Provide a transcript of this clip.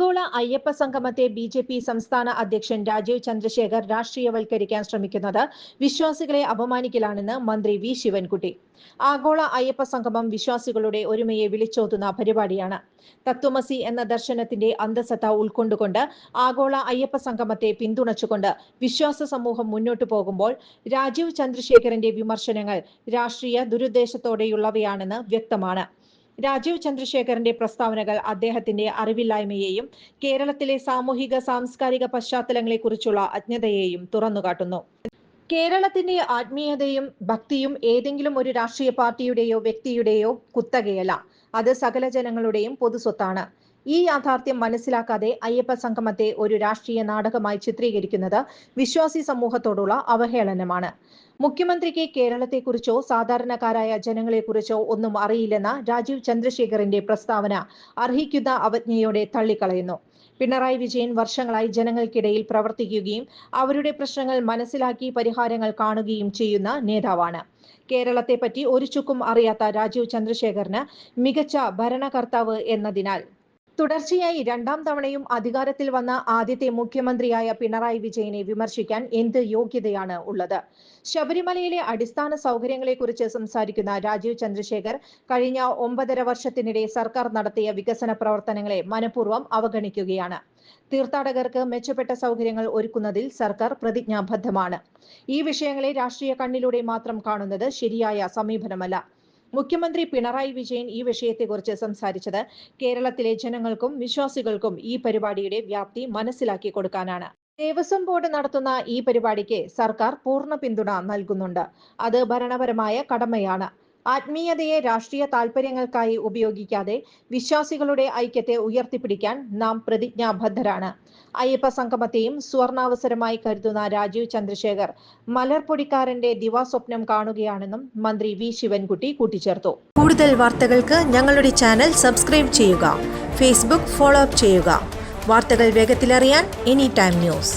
ആഗോള അയ്യപ്പ സംഗമത്തെ B J P സംസ്ഥാന അധ്യക്ഷൻ രാജീവ് ചന്ദ്രശേഖർ രാഷ്ട്രീയവൽക്കരിക്കാൻ ശ്രമിക്കുന്നത് വിശ്വാസികളെ അപമാനിക്കലാണെന്ന് മന്ത്രി വി ശിവൻകുട്ടി. ആഗോള അയ്യപ്പ സംഗമം വിശ്വാസികളുടെ ഒരുമയെ വിളിച്ചോതുന്ന പരിപാടിയാണ്. തത്വമസി എന്ന ദർശനത്തിന്റെ അന്തസത്ത ഉൾക്കൊണ്ടുകൊണ്ട് ആഗോള അയ്യപ്പ സംഗമത്തെ പിന്തുണച്ചുകൊണ്ട് വിശ്വാസ സമൂഹം മുന്നോട്ടു പോകുമ്പോൾ രാജീവ് ചന്ദ്രശേഖരന്റെ വിമർശനങ്ങൾ രാഷ്ട്രീയ ദുരുദ്ദേശത്തോടെയുള്ളവയാണെന്ന് വ്യക്തമാണ്. രാജീവ് ചന്ദ്രശേഖരന്റെ പ്രസ്താവനകൾ അദ്ദേഹത്തിന്റെ അറിവില്ലായ്മയെയും കേരളത്തിലെ സാമൂഹിക സാംസ്കാരിക പശ്ചാത്തലങ്ങളെക്കുറിച്ചുള്ള അജ്ഞതയെയും തുറന്നുകാട്ടുന്നു. കേരളത്തിന്റെ ആത്മീയതയും ഭക്തിയും ഏതെങ്കിലും ഒരു രാഷ്ട്രീയ പാർട്ടിയുടെയോ വ്യക്തിയുടെയോ കുത്തകയല്ല. അത് സകല ജനങ്ങളുടെയും പൊതുസ്വത്താണ്. ഈ യാഥാർത്ഥ്യം മനസ്സിലാക്കാതെ അയ്യപ്പ സംഗമത്തെ ഒരു രാഷ്ട്രീയ നാടകമായി ചിത്രീകരിക്കുന്നത് വിശ്വാസി സമൂഹത്തോടുള്ള അവഹേളനമാണ്. മുഖ്യമന്ത്രിക്ക് കേരളത്തെക്കുറിച്ചോ സാധാരണക്കാരായ ജനങ്ങളെക്കുറിച്ചോ ഒന്നും അറിയില്ലെന്ന രാജീവ് ചന്ദ്രശേഖറിന്റെ പ്രസ്താവന അർഹിക്കുന്ന അവജ്ഞയോടെ തള്ളിക്കളയുന്നു. പിണറായി വിജയൻ വർഷങ്ങളായി ജനങ്ങൾക്കിടയിൽ പ്രവർത്തിക്കുകയും അവരുടെ പ്രശ്നങ്ങൾ മനസ്സിലാക്കി പരിഹാരങ്ങൾ കാണുകയും ചെയ്യുന്ന നേതാവാണ്. കേരളത്തെപ്പറ്റി ഒരു ചുക്കും അറിയാത്ത രാജീവ് ചന്ദ്രശേഖറിന് മികച്ച ഭരണകർത്താവ് എന്നതിനാൽ തുടർച്ചയായി രണ്ടാം തവണയും അധികാരത്തിൽ വന്ന ആദ്യത്തെ മുഖ്യമന്ത്രിയായ പിണറായി വിജയനെ വിമർശിക്കാൻ എന്ത് യോഗ്യതയാണ് ഉള്ളത്? ശബരിമലയിലെ അടിസ്ഥാന സൗകര്യങ്ങളെക്കുറിച്ച് സംസാരിക്കുന്ന രാജീവ് ചന്ദ്രശേഖർ കഴിഞ്ഞ ഒമ്പതര വർഷത്തിനിടെ സർക്കാർ നടത്തിയ വികസന പ്രവർത്തനങ്ങളെ മനഃപൂർവം അവഗണിക്കുകയാണ്. തീർത്ഥാടകർക്ക് മെച്ചപ്പെട്ട സൗകര്യങ്ങൾ ഒരുക്കുന്നതിൽ സർക്കാർ പ്രതിജ്ഞാബദ്ധമാണ്. ഈ വിഷയങ്ങളെ രാഷ്ട്രീയ കണ്ണിലൂടെ മാത്രം കാണുന്നത് ശരിയായ സമീപനമല്ല. മുഖ്യമന്ത്രി പിണറായി വിജയൻ ഈ വിഷയത്തെക്കുറിച്ച് സംസാരിച്ചത് കേരളത്തിലെ ജനങ്ങൾക്കും വിശ്വാസികൾക്കും ഈ പരിപാടിയുടെ വ്യാപ്തി മനസ്സിലാക്കി കൊടുക്കാനാണ്. ദേവസ്വം ബോർഡ് നടത്തുന്ന ഈ പരിപാടിക്ക് സർക്കാർ പൂർണ പിന്തുണ നൽകുന്നുണ്ട്. അത് ഭരണപരമായ കടമയാണ്. ആത്മീയതയെ രാഷ്ട്രീയ താൽപര്യങ്ങൾക്കായി ഉപയോഗിക്കാതെ വിശ്വാസികളുടെ ഐക്യത്തെ ഉയർത്തിപ്പിടിക്കാൻ നാം പ്രതിജ്ഞാബദ്ധരാണ്. അയ്യപ്പ സംഗമത്തെയും സുവർണാവസരമായി കരുതുന്ന രാജീവ് ചന്ദ്രശേഖർ മലർപ്പൊടിക്കാരന്റെ ദിവാസ്വപ്നം കാണുകയാണെന്നും മന്ത്രി വി. ശിവൻകുട്ടി കൂട്ടിച്ചേർത്തു. കൂടുതൽ വാർത്തകൾക്ക് ഞങ്ങളുടെ ചാനൽ സബ്സ്ക്രൈബ് ചെയ്യുക ഫേസ്ബുക്ക് ഫോളോ അപ്പ് ചെയ്യുക. വാർത്തകൾ വേഗത്തിലറിയാൻ എനി ടൈം ന്യൂസ്